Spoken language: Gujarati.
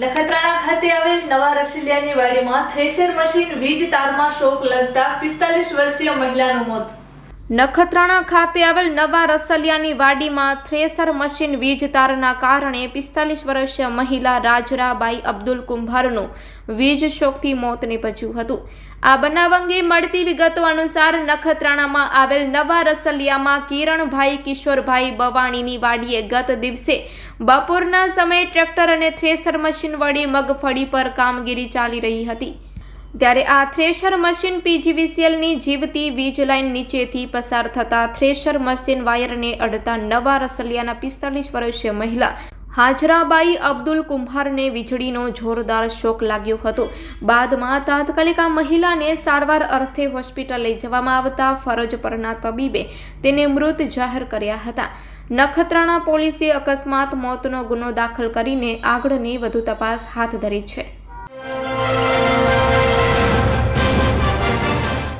નખત્રાણા ખાતે આવેલ નવા રશિલિયાની વાડીમાં થ્રેસર મશીન, વીજ તારમાં શોક લગતા પિસ્તાલીસ વર્ષીય મહિલાનું મોત નખત્રાણા ખાતે આવેલ નવા રસલિયાની વાડીમાં થ્રેસર મશીન વીજ તારના કારણે પિસ્તાલીસ વર્ષીય મહિલા રાજરાબાઈ અબ્દુલ કુંભારનું વીજ શોકથી મોત નીપજ્યું હતું. આ બનાવ અંગે મળતી વિગતો અનુસાર નખત્રાણામાં આવેલ નવા રસલિયામાં કિરણભાઈ કિશોરભાઈ બવાણીની વાડીએ ગત દિવસે બપોરના સમયે ટ્રેક્ટર અને થ્રેસર મશીન વડે મગફળી પર કામગીરી ચાલી રહી હતી. ત્યારે આ થ્રેશર મશીન પીજીવીસીએલની જીવતી વીજ લાઇન નીચેથી પસાર થતા થ્રેશર મશીન વાયરને અડતા નવા રસલિયાના પિસ્તાલીસ વર્ષીય મહિલા હાજરાબાઈ અબ્દુલ કુંભારને વીજળીનો જોરદાર શોક લાગ્યો હતો. બાદમાં તાત્કાલિક આ મહિલાને સારવાર અર્થે હોસ્પિટલ લઈ જવામાં આવતા ફરજ પરના તબીબે તેને મૃત જાહેર કર્યા હતા. નખત્રાણા પોલીસે અકસ્માત મોતનો ગુનો દાખલ કરીને આગળની વધુ તપાસ હાથ ધરી છે.